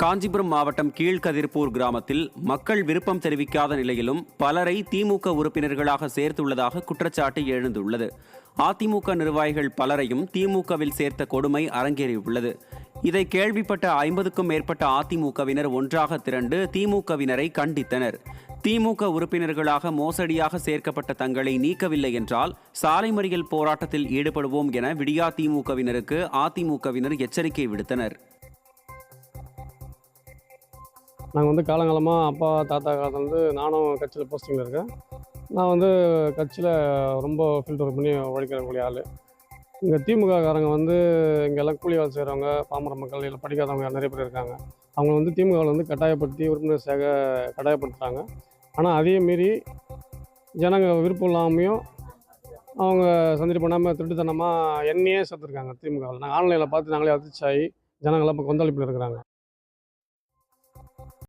காஞ்சிபுரம் மாவட்டம் கீழ்கதிர்பூர் கிராமத்தில் மக்கள் விருப்பம் தெரிவிக்காத நிலையிலும் பலரை திமுக உறுப்பினர்களாக சேர்த்துள்ளதாக குற்றச்சாட்டு எழுந்துள்ளது. அதிமுக நிர்வாகிகள் பலரையும் திமுகவில் சேர்த்த கொடுமை அரங்கேறியுள்ளது. இதை கேள்விப்பட்ட ஐம்பதுக்கும் மேற்பட்ட அதிமுகவினர் ஒன்றாக திரண்டு திமுகவினரை கண்டித்தனர். திமுக உறுப்பினர்களாக மோசடியாக சேர்க்கப்பட்ட தங்களை நீக்கவில்லை என்றால் சாலை மறியல் போராட்டத்தில் ஈடுபடுவோம் என விடியா திமுகவினருக்கு அதிமுகவினர் எச்சரிக்கை விடுத்தனர். நாங்கள் வந்து காலங்காலமாக அப்பா தாத்தா காலத்துலேருந்து நானும் கட்சியில் போஸ்டிங்கில் இருக்கேன். நான் வந்து கட்சியில் ரொம்ப ஃபில்டர் ஒர்க் பண்ணி உழைக்கிறக்கூடிய ஆள். இங்கே திமுககாரங்க வந்து இங்கே எல்லாம் கூலி வேலை செய்கிறவங்க பாமர மக்கள் இல்லை படிக்காதவங்க நிறைய பேர் இருக்காங்க. அவங்க வந்து திமுகவில் வந்து கட்டாயப்படுத்தி உறுப்பினர் சேக கட்டாயப்படுத்துகிறாங்க ஆனால் அதே மீறி ஜனங்க விருப்பம் இல்லாமையும் அவங்க சந்திரி பண்ணாமல் திருட்டுத்தனமாக என்னையே சேர்த்துருக்காங்க திமுகவில். நாங்கள் ஆன்லைனில் பார்த்து நாங்களே அதிர்ச்சி ஆகி ஜனங்கள்லாம் இப்போ கொந்தளிப்பில் இருக்கிறாங்க.